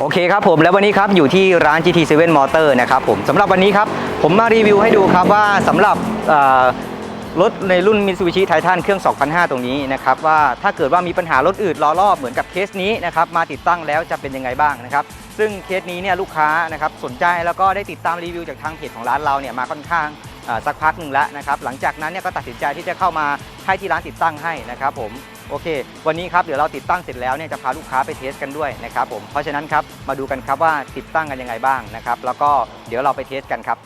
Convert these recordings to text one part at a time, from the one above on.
โอเคครับผมแล้ววันนี้ครับอยู่ที่ร้าน GT7 Motor นะครับผมสำหรับวันนี้ครับผมมารีวิวให้ดูครับว่าสำหรับรถในรุ่น Mitsubishi Titan เครื่อง 2005 ตรงนี้นะครับว่าถ้าเกิดว่ามีปัญหารถอืดล้อรอบเหมือนกับเคสนี้นะครับมาติดตั้งแล้วจะเป็นยังไงบ้างนะครับซึ่งเคสนี้เนี่ยลูกค้านะครับสนใจแล้วก็ได้ติดตามรีวิวจากทางเพจของร้านเราเนี่ยมาค่อนข้าง สักพักหนึ่งแล้วนะครับ หลังจากนั้นเนี่ยก็ตัดสินใจที่จะเข้ามาให้ที่ร้านติดตั้งให้นะครับผมโอเค วันนี้ครับเดี๋ยวเราติดตั้งเสร็จแล้วเนี่ยจะพาลูกค้าไปเทสกันด้วยนะครับผมเพราะฉะนั้นครับมาดูกันครับว่าติดตั้งกันยังไงบ้างนะครับแล้วก็เดี๋ยวเราไปเทสกันครับ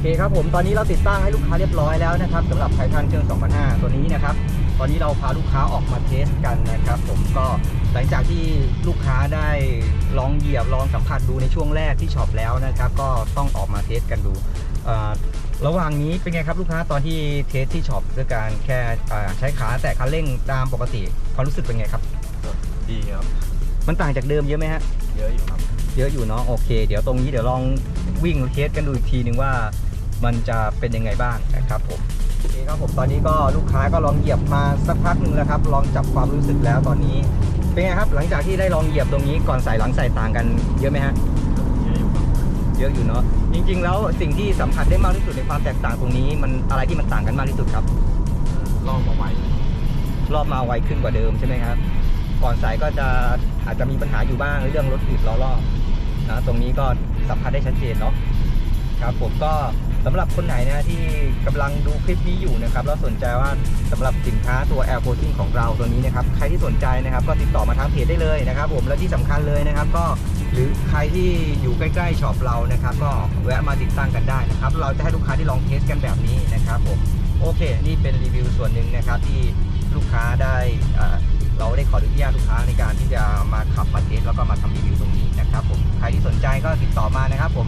เคครับผมตอนนี้เราติดตั้งให้ลูกค้าเรียบร้อยแล้วนะครับสำหรับไททันเครื่อง2005 ตัวนี้นะครับ ตอนนี้เราพาลูกค้าออกมาเทสกันนะครับ ผมก็หลังจากที่ลูกค้าได้ลองเหยียบลองสัมผัสดูในช่วงแรกที่ช็อปแล้วนะครับ ก็ต้องออกมาเทสกันดูเอ่อระหว่างนี้เป็นไงครับลูกค้าตอนที่เทสที่ช็อปด้วยการแค่อ่าใช้ขาแตะคันเร่งตามปกติความรู้สึกเป็นไงครับดีครับมันต่างจากเดิมเยอะไหมฮะเยอะอยู่ครับเยอะอยู่เนาะโอเค เดี๋ยวตรงนี้เดี๋ยวลองวิ่งเทสกันดูอีกทีหนึ่งว่า มันจะเป็นยังไงบ้างนะครับผมโอเคครับผมตอนนี้ก็ลูกค้าก็ลองเหยียบมาสักพักหนึ่งแล้วครับลองจับความรู้สึกแล้วตอนนี้เป็นไงครับหลังจากที่ได้ลองเหยียบตรงนี้ก่อนใส่หลังใส่ต่างกันเยอะไหมฮะเยอะอยู่ครับเยอะอยู่เนาะจริง ๆ แล้วสิ่งที่สัมผัสได้มากที่สุดในความแตกต่างตรงนี้ มันอะไรที่มันต่างกันมากที่สุดครับล่องมาไวรอบมาไวขึ้นกว่าเดิมใช่ไหมครับ ก่อนสายก็จะอาจจะมีปัญหาอยู่บ้างเรื่องรถติดล้อรอบนะตรงนี้ก็สัมผัสได้ชัดเจนเนาะครับผมก็ สำหรับคนไหนนะที่กำลังดูคลิปนี้อยู่นะครับแล้วสนใจว่าสำหรับสินค้าตัว Air Coating ของเราตัวนี้นะครับใครที่สนใจนะครับก็ติดต่อมาทางเพจได้เลยนะครับ ผมและที่สำคัญเลยนะครับ ก็หรือใครที่อยู่ใกล้ๆช็อปเรานะครับ ก็แวะมาติดตั้งกันได้นะครับ เราจะให้ลูกค้าที่ลองเทสกันแบบนี้นะครับผมโอเค นี่เป็นรีวิวส่วนหนึ่งนะครับที่ลูกค้าได้เราได้ขออนุญาตลูกค้าในการที่จะมาขับมาเทสแล้วก็มาทำรีวิวตรงนี้นะครับผมใครที่สนใจก็ติด